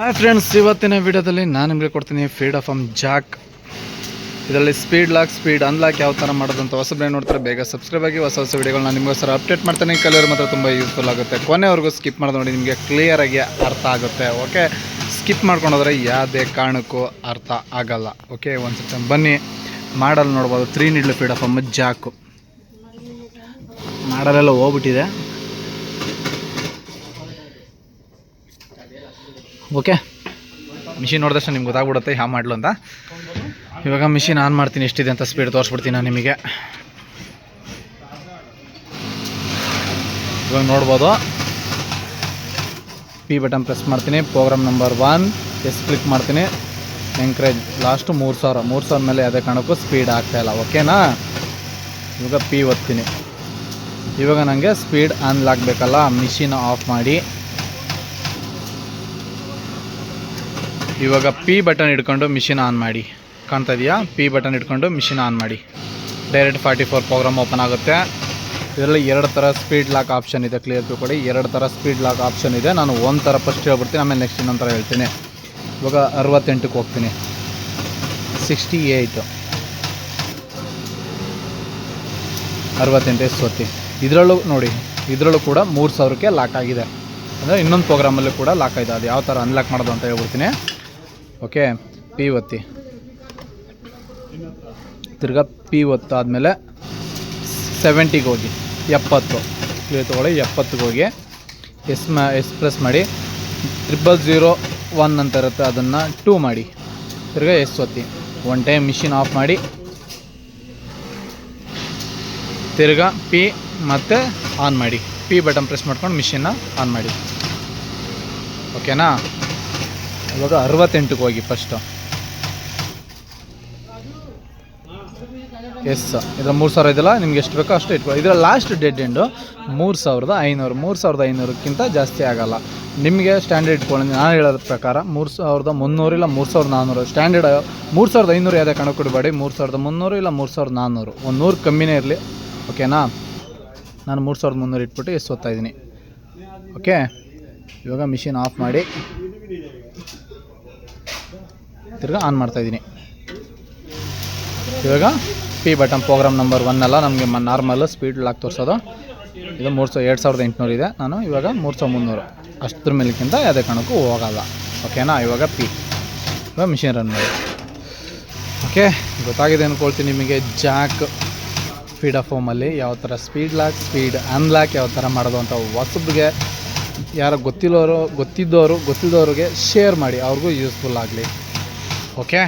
Hi friends ಇವತ್ತಿನ ವಿಡಿಯೋದಲ್ಲಿ ನಾನು ನಿಮಗೆ ಕೊಡ್ತೀನಿ ಫೀಡ್ ಆಫ್ ಅಮ್ ಜಾಕ್ ಇದರಲ್ಲಿ ಸ್ಪೀಡ್ ಲಾಕ್ ಸ್ಪೀಡ್ ಅನ್ಲಾಕ್ ಯಾವ ಥರ ಮಾಡೋದಂತ ಹೊಸಬ್ರೆ ನೋಡ್ತಾರೆ, ಬೇಗ ಸಬ್ಸ್ಕ್ರೈಬ್ ಆಗಿ ಹೊಸ ಹೊಸ ವಿಡಿಯೋಗಳನ್ನ ನಿಮಗೋಸ್ಕರ ಅಪ್ಡೇಟ್ ಮಾಡ್ತಾನೆ. ಕಲಿಯೋರು ಮಾತ್ರ ತುಂಬ ಯೂಸ್ಫುಲ್ ಆಗುತ್ತೆ. ಕೊನೆವರೆಗೂ ಸ್ಕಿಪ್ ಮಾಡೋದು ನೋಡಿ ನಿಮಗೆ ಕ್ಲಿಯರಾಗಿ ಅರ್ಥ ಆಗುತ್ತೆ ಓಕೆ ಸ್ಕಿಪ್ ಮಾಡ್ಕೊಂಡೋದ್ರೆ ಯಾವುದೇ ಕಾರಣಕ್ಕೂ ಅರ್ಥ ಆಗಲ್ಲ ಓಕೆ ಒಂದು ಸೆಕೆಂಡ್ ಬನ್ನಿ. ಮಾಡಲ್ ನೋಡ್ಬೋದು ತ್ರೀ ನೀಡ್ಲು ಫೀಡ್ ಆಫ್ ಅಮ್ಮ ಜಾಕು ಮಾಡಲೆಲ್ಲ ಹೋಗ್ಬಿಟ್ಟಿದೆ. ಓಕೆ ಮಿಷಿನ್ ನೋಡಿದಷ್ಟು ನಿಮ್ಗೆ ಗೊತ್ತಾಗ್ಬಿಡುತ್ತೆ ಯಾವ ಮಾಡಲು ಅಂತ. ಇವಾಗ ಮಿಷಿನ್ ಆನ್ ಮಾಡ್ತೀನಿ, ಎಷ್ಟಿದೆ ಅಂತ ಸ್ಪೀಡ್ ತೋರಿಸ್ಬಿಡ್ತೀನಿ ನಾನು ನಿಮಗೆ. ಇವಾಗ ನೋಡ್ಬೋದು. ಪಿ ಬಟನ್ ಪ್ರೆಸ್ ಮಾಡ್ತೀನಿ program number one S click ಮಾಡ್ತೀನಿ. ಎಂಕರೇಜ್ ಲಾಸ್ಟು ಮೂರು ಸಾವಿರ ಮೂರು ಸಾವಿರ ಮೇಲೆ ಯಾವುದೇ ಕಾರಣಕ್ಕೂ ಸ್ಪೀಡ್ ಆಗ್ತಾಯಿಲ್ಲ ಓಕೆನಾ ಇವಾಗ ಪಿ ಒತ್ತೀನಿ. ಇವಾಗ ನನಗೆ ಸ್ಪೀಡ್ ಆನ್ಲಾಗಬೇಕಲ್ಲ ಮಿಷಿನ್ ಆಫ್ ಮಾಡಿ. ಇವಾಗ ಪಿ ಬಟನ್ ಹಿಡ್ಕೊಂಡು ಮಿಷಿನ್ ಆನ್ ಮಾಡಿ. ಕಾಣ್ತಾ ಇದೆಯಾ ಪಿ ಬಟನ್ ಇಟ್ಕೊಂಡು ಮಿಷಿನ್ ಆನ್ ಮಾಡಿ. Direct forty four program open ಆಗುತ್ತೆ. ಇದರಲ್ಲಿ ಎರಡು ಥರ ಸ್ಪೀಡ್ ಲಾಕ್ ಆಪ್ಷನ್ ಇದೆ. ಕ್ಲಿಯರ್ ತಿಳ್ಕೊಳ್ಳಿ. ಎರಡು ಥರ ಸ್ಪೀಡ್ ಲಾಕ್ ಆಪ್ಷನ್ ಇದೆ. ನಾನು ಒಂದು ಥರ ಫಸ್ಟ್ ಹೇಳ್ಬಿಡ್ತೀನಿ, ಆಮೇಲೆ ನೆಕ್ಸ್ಟ್ ಇನ್ನೊಂದು ಥರ ಹೇಳ್ತೀನಿ. ಇವಾಗ ಅರವತ್ತೆಂಟಕ್ಕೆ ಹೋಗ್ತೀನಿ. ಸಿಕ್ಸ್ಟಿ ಏಯ್ಟು ಅರವತ್ತೆಂಟು ಸ್ವತ್ತಿ ಇದರಲ್ಲೂ ನೋಡಿ, ಇದರಲ್ಲೂ ಕೂಡ ಮೂರು ಸಾವಿರಕ್ಕೆ ಲಾಕ್ ಆಗಿದೆ. ಅಂದರೆ ಇನ್ನೊಂದು ಪ್ರೋಗ್ರಾಮಲ್ಲೂ ಕೂಡ ಲಾಕ್ ಆಗಿದೆ. ಅದು ಯಾವ ಥರ ಅನ್ಲಾಕ್ ಮಾಡೋದು ಅಂತ ಹೇಳ್ಬಿಡ್ತೀನಿ. ಓಕೆ ಪಿ ಒತ್ತಿ ತಿರ್ಗಾ ಪಿ ಒತ್ತಾದಮೇಲೆ ಸೆವೆಂಟಿಗೆ ಹೋಗಿ, ಎಪ್ಪತ್ತು. ಕ್ಲಿಯರ್ ತೊಗೊಳ್ಳಿ, ಎಪ್ಪತ್ತಿಗೆ ಹೋಗಿ, ಎಸ್ ಮ, ಎಸ್ ಪ್ರೆಸ್ ಮಾಡಿ ಟ್ರಿಬಲ್ ಝೀರೋ ಒನ್ ಅಂತ ಇರುತ್ತೆ, ಅದನ್ನು ಟೂ ಮಾಡಿ. ತಿರ್ಗಾ ಎಸ್ ಒತ್ತಿ. ಒನ್ ಟೈಮ್ ಮಿಷಿನ್ ಆಫ್ ಮಾಡಿ. ತಿರ್ಗಾ ಪಿ ಮತ್ತು ಆನ್ ಮಾಡಿ. ಪಿ ಬಟನ್ ಪ್ರೆಸ್ ಮಾಡ್ಕೊಂಡು ಮಿಷಿನ್ನ ಆನ್ ಮಾಡಿ. ಓಕೆನಾ ಇವಾಗ ಅರವತ್ತೆಂಟಕ್ಕೆ ಹೋಗಿ ಫಸ್ಟು ಎಸ್ ಇದರ ಮೂರು ಸಾವಿರ ಇದೆಲ್ಲ ನಿಮ್ಗೆ ಎಷ್ಟು ಬೇಕೋ ಅಷ್ಟು ಇಟ್ಕೊ ಇದರ ಲಾಸ್ಟ್ ಡೆಡ್ ಎಂಡು ಮೂರು ಸಾವಿರದ ಐನೂರು, ಮೂರು ಸಾವಿರದ ಐನೂರಕ್ಕಿಂತ ಜಾಸ್ತಿ ಆಗಲ್ಲ. ನಿಮಗೆ ಸ್ಟ್ಯಾಂಡರ್ಡ್ ಇಟ್ಕೊಳ್ಳಿ ನಾನು ಹೇಳೋದ್ರ ಪ್ರಕಾರ ಮೂರು ಸಾವಿರದ ಮುನ್ನೂರು ಇಲ್ಲ ಮೂರು ಸಾವಿರದ ನಾನ್ನೂರು. ಸ್ಟ್ಯಾಂಡರ್ಡ್ ಮೂರು ಸಾವಿರದ ಐನೂರು ಯಾವುದೇ ಕಣಕ್ಕೆ ಕೊಡಬೇಡಿ ಮೂರು ಸಾವಿರದ ಮುನ್ನೂರು ಇಲ್ಲ ಮೂರು ಸಾವಿರದ ನಾನ್ನೂರು. ಒಂದು ನೂರು ಕಮ್ಮಿನೇ ಇರಲಿ. ಓಕೆನಾ ನಾನು ಮೂರು ಸಾವಿರದ ಮುನ್ನೂರು ಇಟ್ಬಿಟ್ಟು ಎಸ್ ಓದ್ತಾ ಇದ್ದೀನಿ. ಓಕೆ ಇವಾಗ ಮಿಷಿನ್ ಆಫ್ ಮಾಡಿ. ತಿರ್ಗಾ ಆನ್ ಮಾಡ್ತಾಯಿದ್ದೀನಿ ಇವಾಗ P button program number one ಅಲ್ಲ ನಮಗೆ ನಾರ್ಮಲ್ ಸ್ಪೀಡ್ ಲಾಕ್ ತೋರಿಸೋದು. ಇದು ಮೂರು ಸಾವಿರ ಎರಡು ಸಾವಿರದ ಎಂಟುನೂರು ಇದೆ. ನಾನು ಇವಾಗ ಮೂರು ಸಾವಿರ ಮುನ್ನೂರು. ಅಷ್ಟರ ಮೇಲಕ್ಕಿಂತ ಯಾವುದೇ ಕಾರಣಕ್ಕೂ ಹೋಗಲ್ಲ. ಓಕೆನಾ ಇವಾಗ ಪಿ ಇವಾಗ ಮಿಷಿನ್ ರನ್ ಮಾಡಿ. ಓಕೆ ಗೊತ್ತಾಗಿದೆ ಅಂದ್ಕೊಳ್ತೀನಿ ನಿಮಗೆ ಜಾಕ್ ಸ್ಪೀಡ್ ಆಫ್ ಹೋಮಲ್ಲಿ ಯಾವ ಥರ ಸ್ಪೀಡ್ ಲಾಕ್ ಸ್ಪೀಡ್ ಅನ್ಲಾಕ್ ಯಾವ ಥರ ಮಾಡೋದು ಅಂತ ಹೊಸಬ್ಗೆ ಯಾರು ಗೊತ್ತಿಲ್ಲೋರು ಗೊತ್ತಿದ್ದವರು ಗೊತ್ತಿದ್ದವ್ರಿಗೆ ಶೇರ್ ಮಾಡಿ. ಅವ್ರಿಗೂ ಯೂಸ್ಫುಲ್ ಆಗಲಿ. ಓಕೆ